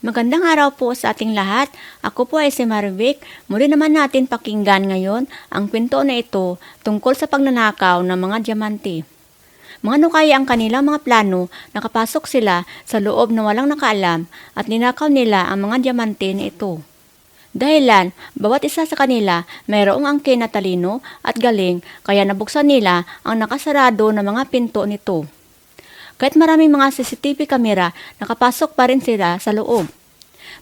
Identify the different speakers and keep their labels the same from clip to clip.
Speaker 1: Magandang araw po sa ating lahat. Ako po ay si Marvic. Muli naman natin pakinggan ngayon ang kwento na ito tungkol sa pagnanakaw ng mga diamante. Mga nukaya ang kanilang mga plano, nakapasok sila sa loob na walang nakaalam at ninakaw nila ang mga diamante na ito. Dahilan, bawat isa sa kanila mayroong angkin na talino at galing kaya nabuksan nila ang nakasarado na mga pinto nito. Kahit maraming mga CCTV kamera, nakapasok pa rin sila sa loob.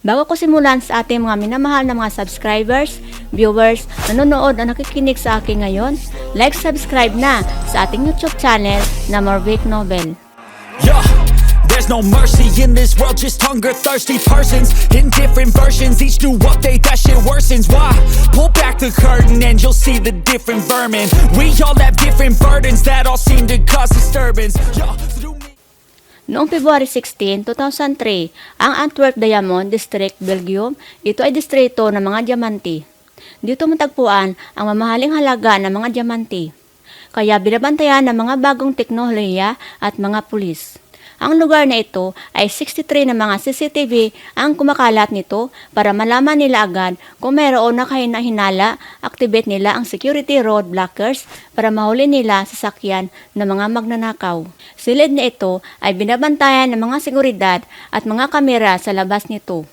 Speaker 1: Bago ko simulan sa ating mga minamahal na mga subscribers, viewers, nanonood at nakikinig sa akin ngayon, like subscribe na sa ating YouTube channel na Marvic Novel.
Speaker 2: Yeah, there's no mercy in this world, just hunger thirsty persons in different versions. Each new update, that shit worsens. Why? Pull back the curtain and you'll see the different vermin. We all have different burdens that all seem to cause disturbance. Yeah,
Speaker 1: Noong February 16, 2003, ang Antwerp Diamond District, Belgium, ito ay distrito ng mga diamante. Dito matagpuan ang mamahaling halaga ng mga diamante. Kaya binabantayan ng mga bagong teknolohiya at mga pulis. Ang lugar na ito ay 63 na mga CCTV ang kumakalat nito para malaman nila agad kung mayroon na kahinahinala, activate nila ang security road blockers para mahuli nila sasakyan ng mga magnanakaw. Silid na ito ay binabantayan ng mga seguridad at mga kamera sa labas nito.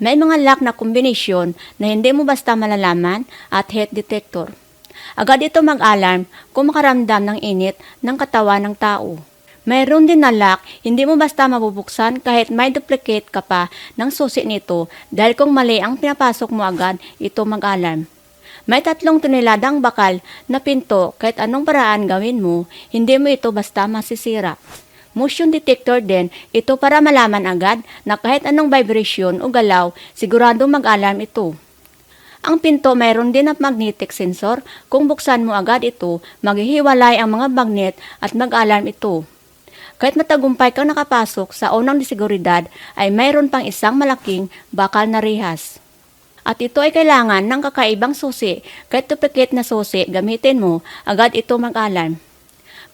Speaker 1: May mga lock na kombinasyon na hindi mo basta malalaman at heat detector. Agad ito mag-alarm kung makaramdam ng init ng katawan ng tao. Mayroon din na lock, hindi mo basta mabubuksan kahit may duplicate ka pa ng susi nito dahil kung mali ang pinapasok mo agad, ito mag-alarm. May tatlong toneladang bakal na pinto kahit anong paraan gawin mo, hindi mo ito basta masisira. Motion detector din, ito para malaman agad na kahit anong vibration o galaw, sigurado mag-alarm ito. Ang pinto mayroon din ang magnetic sensor. Kung buksan mo agad ito, maghihiwalay ang mga magnet at mag-alarm ito. Kahit matagumpay kang nakapasok sa unang seguridad, ay mayroon pang isang malaking bakal na rehas. At ito ay kailangan ng kakaibang susi. Kahit duplicate na susi gamitin mo, agad ito mag-alarm.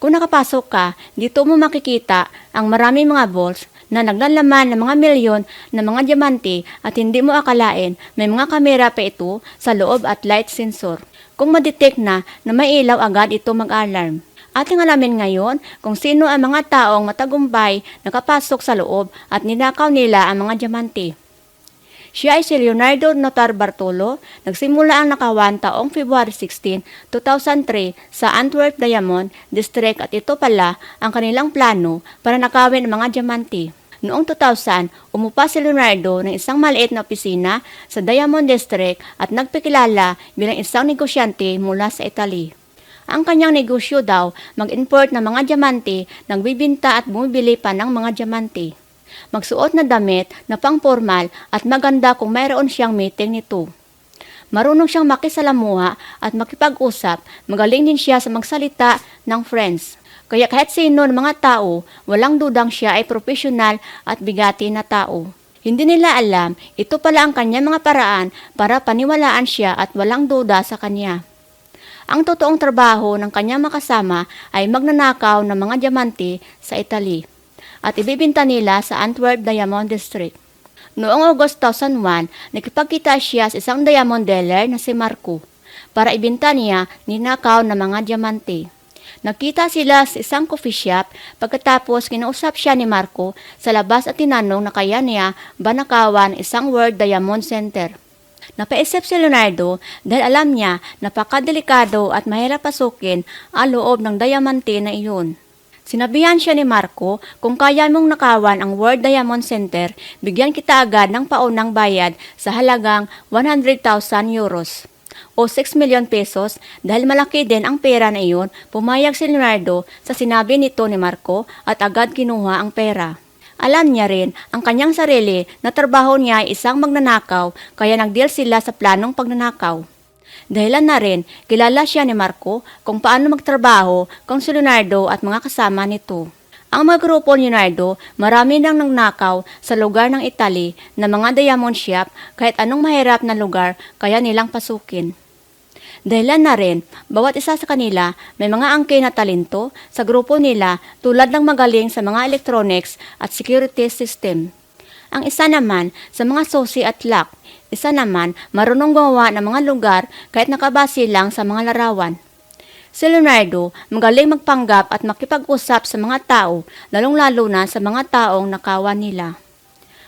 Speaker 1: Kung nakapasok ka, dito mo makikita ang maraming mga balls na naglalaman ng mga milyon na mga diamante at hindi mo akalain may mga kamera pa ito sa loob at light sensor. Kung madetect na na may ilaw agad ito mag-alarm. Ating alamin ngayon kung sino ang mga taong matagumpay nakapasok sa loob at ninakaw nila ang mga diamante. Siya ay si Leonardo Notar Bartolo, nagsimula ang nakawan taong February 16, 2003 sa Antwerp Diamond District at ito pala ang kanilang plano para nakawin ang mga diamante. Noong 2000, umupa si Leonardo ng isang maliit na opisina sa Diamond District at nagpakilala bilang isang negosyante mula sa Italy. Ang kanyang negosyo daw, mag-import ng mga diamante, nagbibinta at bumibili pa ng mga diamante. Magsuot na damit na pang-formal at maganda kung mayroon siyang meeting nito. Marunong siyang makisalamuha at makipag-usap, magaling din siya sa magsalita ng friends. Kaya kahit sino ng mga tao, walang dudang siya ay profesional at bigati na tao. Hindi nila alam, ito pala ang kanyang mga paraan para paniwalaan siya at walang duda sa kanya. Ang totoong trabaho ng kanyang makasama ay magnanakaw ng mga diamante sa Italy at ibibinta nila sa Antwerp Diamond District. Noong August 2001, nakipagkita siya sa isang diamond dealer na si Marco para ibinta niya ninakaw na mga diamante. Nakita sila sa isang coffee shop pagkatapos kinausap siya ni Marco sa labas at tinanong na kaya niya ba nakawan isang World Diamond Center. Napaisip si Leonardo dahil alam niya napakadelikado at mahirap pasukin ang loob ng diamante na iyon. Sinabihan siya ni Marco, kung kaya mong nakawan ang World Diamond Center, bigyan kita agad ng paunang bayad sa halagang 100,000 euros o 6 milyon pesos dahil malaki din ang pera na iyon, pumayag si Leonardo sa sinabi nito ni Marco at agad kinuha ang pera. Alam niya rin ang kanyang sarili na trabaho niya ay isang magnanakaw kaya nagdeal sila sa planong pagnanakaw. Dahilan na rin, kilala siya ni Marco kung paano magtrabaho kung si Leonardo at mga kasama nito. Ang mga grupo ni Leonardo, marami nang nangnakaw sa lugar ng Italy na mga diamond shop kahit anong mahirap na lugar kaya nilang pasukin. Dahilan na rin, bawat isa sa kanila may mga angkin na talento sa grupo nila tulad ng magaling sa mga electronics at security system. Ang isa naman sa mga susi at lock. Isa naman marunong gumawa ng mga lugar kahit nakabase lang sa mga larawan. Si Leonardo magaling magpanggap at makipag-usap sa mga tao, lalong-lalo na sa mga taong nakawan nila.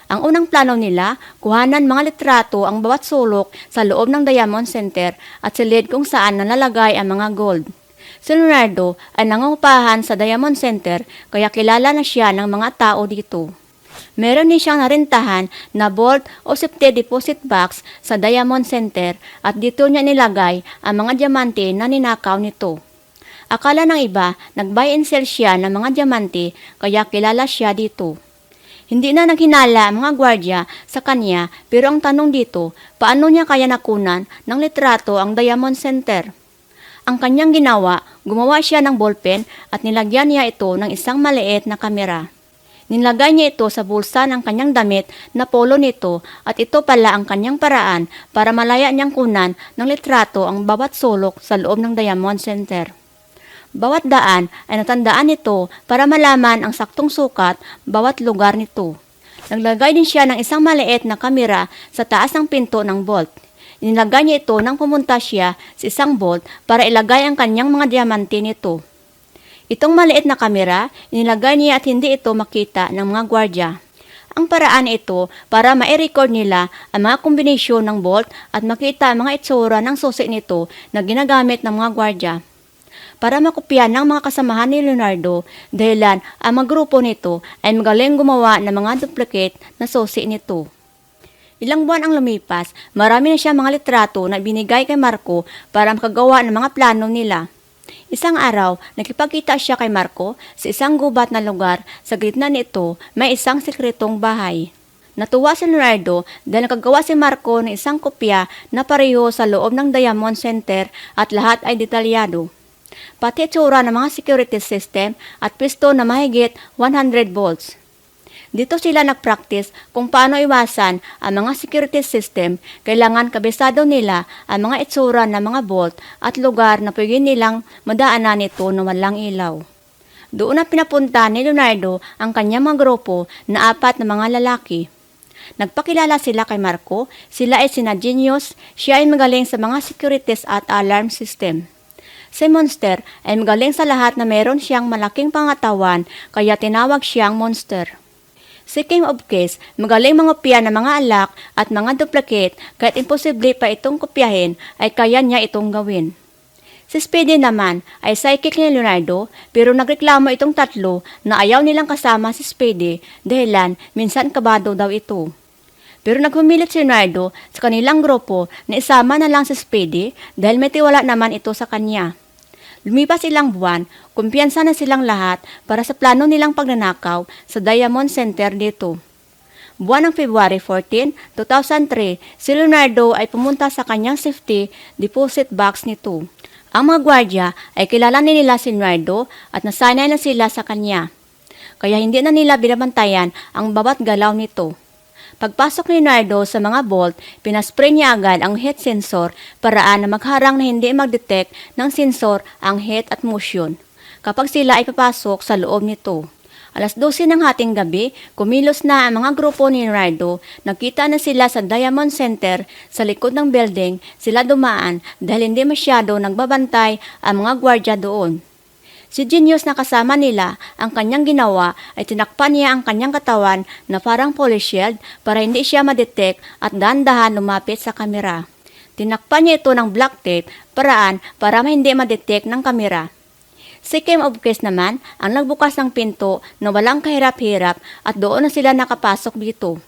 Speaker 1: Ang unang plano nila, kuhanan mga litrato ang bawat sulok sa loob ng Diamond Center at silid kung saan nalalagay ang mga gold. Si Leonardo ay nangungupahan sa Diamond Center kaya kilala na siya ng mga tao dito. Meron din siyang narintahan na vault o safety deposit box sa Diamond Center at dito niya nilagay ang mga diamante na ninakaw nito. Akala ng iba, nag-buy and sell siya ng mga diamante kaya kilala siya dito. Hindi na naghinala ang mga gwardya sa kanya pero ang tanong dito, paano niya kaya nakunan ng litrato ang Diamond Center? Ang kanyang ginawa, gumawa siya ng ballpen at nilagyan niya ito ng isang maliit na kamera. Nilagay niya ito sa bulsa ng kanyang damit na polo nito at ito pala ang kanyang paraan para malaya niyang kunan ng litrato ang bawat sulok sa loob ng Diamond Center. Bawat daan ay natandaan nito para malaman ang saktong sukat bawat lugar nito. Naglagay din siya ng isang maliit na kamera sa taas ng pinto ng vault. Inilagay niya ito nang pumunta siya sa isang vault para ilagay ang kanyang mga diamante nito. Itong maliit na kamera, inilagay niya at hindi ito makita ng mga gwardya. Ang paraan ito para ma-record nila ang mga kombinasyon ng bolt at makita ang mga itsura ng susi nito na ginagamit ng mga gwardya. Para makopya ng mga kasamahan ni Leonardo, dahilan ang mga grupo nito ay magaling gumawa ng mga duplicate na susi nito. Ilang buwan ang lumipas, marami na siya mga litrato na binigay kay Marco para makagawa ng mga plano nila. Isang araw, nakipagkita siya kay Marco sa isang gubat na lugar. Sa gitna nito, may isang sekretong bahay. Natuwa si Leonardo dahil nakagawa si Marco ng isang kopya na pareho sa loob ng Diamond Center at lahat ay detalyado. Pati itsura ng mga security system at pisto na mahigit 100 volts. Dito sila nag-practice kung paano iwasan ang mga security system, kailangan kabisado nila ang mga itsura ng mga bolt at lugar na pwede nilang madaanan nito na walang ilaw. Doon na pinapunta ni Leonardo ang kanyang mga grupo na apat na mga lalaki. Nagpakilala sila kay Marco, sila ay sina Genius, siya ay magaling sa mga securities at alarm system. Si Monster ay magaling sa lahat na meron siyang malaking pangatawan kaya tinawag siyang Monster. Si King of Case, magaling mangopya ng mga alak at mga duplicate kahit imposible pa itong kopyahin ay kaya niya itong gawin. Si Speedy naman ay psychic ni Leonardo pero nagreklamo itong tatlo na ayaw nilang kasama si Speedy dahilan minsan kabado daw ito. Pero nagpumilit si Leonardo sa kanilang grupo na isama na lang si Speedy dahil may tiwala naman ito sa kanya. Lumipas ilang buwan, kumpiyansa na silang lahat para sa plano nilang pagnanakaw sa Diamond Center dito. Buwan ng February 14, 2003, si Leonardo ay pumunta sa kanyang safety deposit box nito. Ang mga gwardya ay kilala ni nila si Leonardo at nasanay na sila sa kanya. Kaya hindi na nila binabantayan ang bawat galaw nito. Pagpasok ni Nardo sa mga bolt, pinaspray niya agad ang heat sensor paraan na magharang na hindi mag-detect ng sensor ang heat at motion kapag sila ay papasok sa loob nito. Alas 12 ng hating gabi, kumilos na ang mga grupo ni Nardo. Nakita na sila sa Diamond Center sa likod ng building. Sila dumaan dahil hindi masyado nagbabantay ang mga gwardya doon. Si Genius na kasama nila, ang kanyang ginawa ay tinakpan niya ang kanyang katawan na parang police shield para hindi siya madetect at dahan-dahan lumapit sa kamera. Tinakpan niya ito ng black tape paraan para hindi madetect ng kamera. Si Kim of Case naman ang nagbukas ng pinto na walang kahirap-hirap at doon na sila nakapasok dito.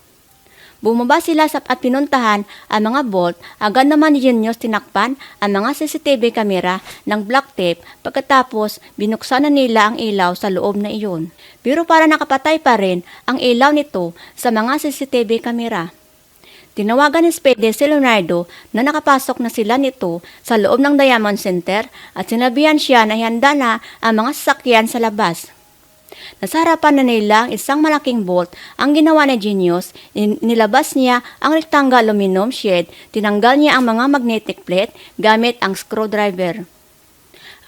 Speaker 1: Bumaba sila sa at pinuntahan ang mga bolt, agad naman ni Genius tinakpan ang mga CCTV kamera ng black tape pagkatapos binuksan na nila ang ilaw sa loob na iyon. Pero para nakapatay pa rin ang ilaw nito sa mga CCTV kamera. Tinawagan ni Spede si Leonardo na nakapasok na sila nito sa loob ng Diamond Center at sinabihan siya na handa na ang mga sasakyan sa labas. Nasa harapan na nila ang isang malaking bolt. Ang ginawa ni Genius, nilabas niya ang rectangle aluminum sheet, tinanggal niya ang mga magnetic plate gamit ang screwdriver.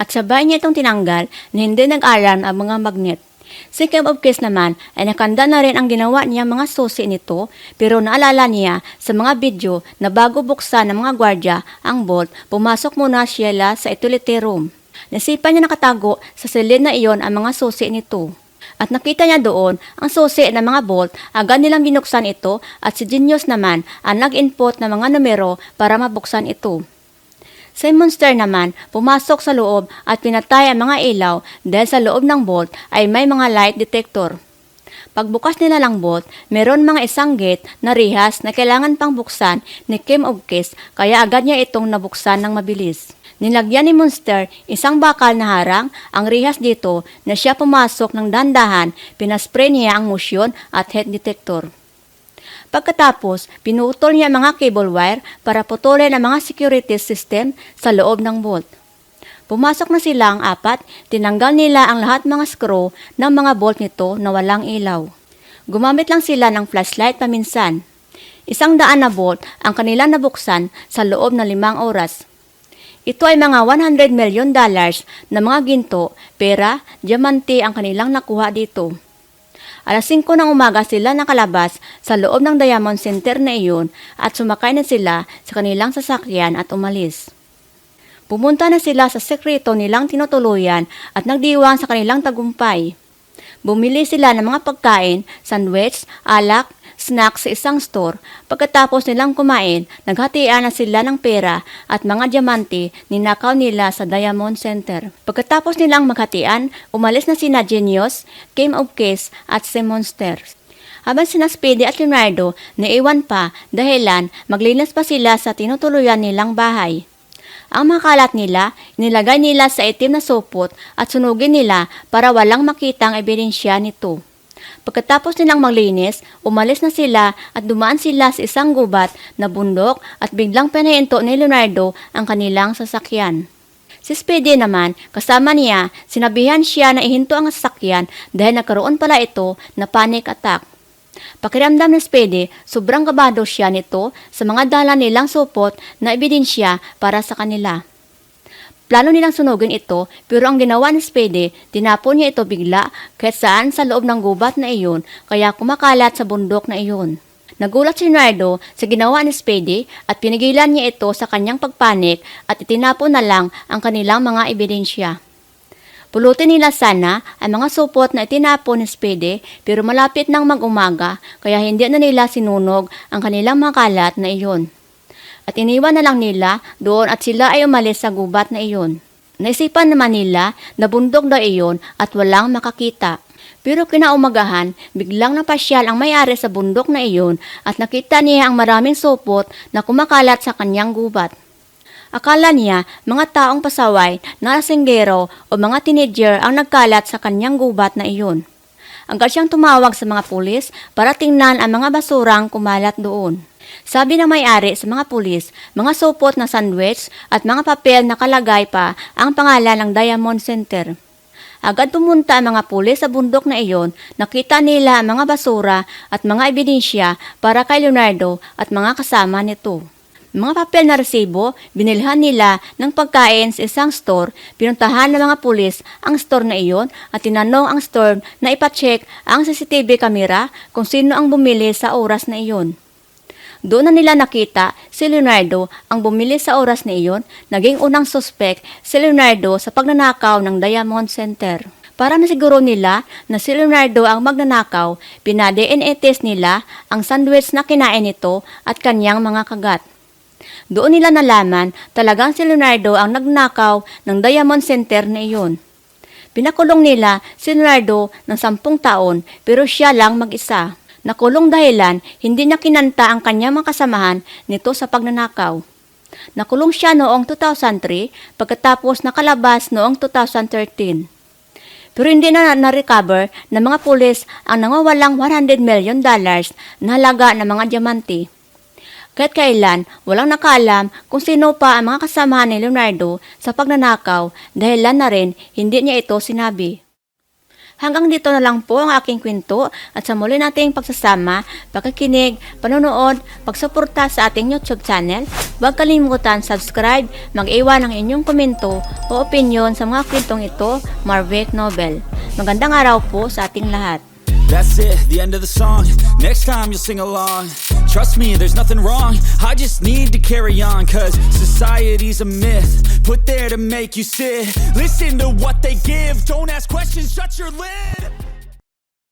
Speaker 1: At sabay niya itong tinanggal na hindi nag-alarm ang mga magnet. Si Kim of Keys naman ay nakanda na rin ang ginawa niya mga susi nito pero naalala niya sa mga video na bago buksan ng mga gwardya ang bolt, pumasok muna siya sa utility room. Nasipan niya nakatago sa silid na iyon ang mga susi nito. At nakita niya doon ang susi ng mga bolt, agad nilang binuksan ito at si Genius naman ang nag-input ng mga numero para mabuksan ito. Si Monster naman pumasok sa loob at pinatay ang mga ilaw dahil sa loob ng bolt ay may mga light detector. Pagbukas nila ng bolt, meron mga isang gate na rihas na kailangan pang buksan ni Kim of kaya agad niya itong nabuksan ng mabilis. Nilagyan ni Monster isang bakal na harang ang rihas dito na siya pumasok ng dandahan, pinaspray niya ang motion at head detector. Pagkatapos, pinutol niya mga cable wire para putulin ang mga security system sa loob ng bolt. Pumasok na sila ang apat, tinanggal nila ang lahat mga screw ng mga bolt nito na walang ilaw. Gumamit lang sila ng flashlight paminsan. Isang daan na bolt ang kanila nabuksan sa loob ng limang oras. Ito ay mga 100 million dollars na mga ginto, pera, diamante ang kanilang nakuha dito. Alas 5 ng umaga sila nakalabas sa loob ng Diamond Center na iyon at sumakay na sila sa kanilang sasakyan at umalis. Pumunta na sila sa sekreto nilang tinutuluyan at nagdiwang sa kanilang tagumpay. Bumili sila ng mga pagkain, sandwich, alak, snacks sa isang store. Pagkatapos nilang kumain, naghatian na sila ng pera at mga diamante ninakaw nila sa Diamond Center. Pagkatapos nilang maghatian, umalis na sina Genius, Game of Keys at si Monster. Habang sina Speedy at Leonardo, naiwan pa dahilan maglinis pa sila sa tinutuluyan nilang bahay. Ang mga kalat nila, nilagay nila sa itim na supot at sunugin nila para walang makitang ebidensya nito. Pagkatapos nilang maglinis, umalis na sila at dumaan sila sa isang gubat na bundok at biglang pinahinto ni Leonardo ang kanilang sasakyan. Si Speedy naman, kasama niya, sinabihan siya na ihinto ang sasakyan dahil nagkaroon pala ito na panic attack. Pakiramdam ni Speedy, sobrang kabado siya nito sa mga dala nilang supot na ebidensya para sa kanila. Plano nilang sunugin ito pero ang ginawa ni Speedy, tinapon niya ito bigla kahit saan sa loob ng gubat na iyon kaya kumakalat sa bundok na iyon. Nagulat si Leonardo sa ginawa ni Speedy at pinigilan niya ito sa kanyang pagpanik at itinapon na lang ang kanilang mga ebidensya. Pulutin nila sana ang mga supot na itinapon ni Speedy pero malapit nang mag-umaga kaya hindi na nila sinunog ang kanilang mga kalat na iyon. At iniwan na lang nila doon at sila ay umalis sa gubat na iyon. Naisipan naman nila na bundok daw iyon at walang makakita. Pero kinaumagahan, biglang napasyal ang may-ari sa bundok na iyon at nakita niya ang maraming supot na kumakalat sa kanyang gubat. Akala niya mga taong pasaway na lasinggero o mga teenager ang nagkalat sa kanyang gubat na iyon. Agad siyang tumawag sa mga pulis para tingnan ang mga basurang kumalat doon. Sabi ng may-ari sa mga pulis, mga supot na sandwich at mga papel na kalagay pa ang pangalan ng Diamond Center. Agad pumunta ang mga pulis sa bundok na iyon, nakita nila ang mga basura at mga ebidensya para kay Leonardo at mga kasama nito. Mga papel na resibo, binilhan nila ng pagkain sa isang store, pinuntahan ng mga pulis ang store na iyon at tinanong ang store na ipacheck ang CCTV camera kung sino ang bumili sa oras na iyon. Doon na nila nakita si Leonardo ang bumili sa oras na iyon, naging unang suspect si Leonardo sa pagnanakaw ng Diamond Center. Para masiguro nila na si Leonardo ang magnanakaw, pinadna test nila ang sandwich na kinain nito at kanyang mga kagat. Doon nila nalaman talagang si Leonardo ang nagnakaw ng Diamond Center na iyon. Pinakulong nila si Leonardo ng sampung taon pero siya lang mag-isa. Nakulong dahilan hindi niya kinanta ang kanyang mga kasamahan nito sa pagnanakaw. Nakulong siya noong 2003 pagkatapos nakalabas noong 2013. Pero hindi na na-recover ng mga pulis ang nangawalang 100 million dollars na halaga ng mga diamante. Kahit kailan, walang nakaalam kung sino pa ang mga kasamahan ni Leonardo sa pagnanakaw dahil na rin hindi niya ito sinabi. Hanggang dito na lang po ang aking kwento at sa muli nating pagsasama, pakikinig, panonood, pagsuporta sa ating YouTube channel. Huwag kalimutan subscribe, mag-iwan ng inyong komento o opinion sa mga kwentong ito, Marvick Novel. Magandang araw po sa ating lahat.
Speaker 2: That's it, the end of the song. Next time you'll sing along. Trust me, there's nothing wrong. I just need to carry on, cause society's a myth. Put there to make you sit. Listen to what they give. Don't ask questions, shut your lid.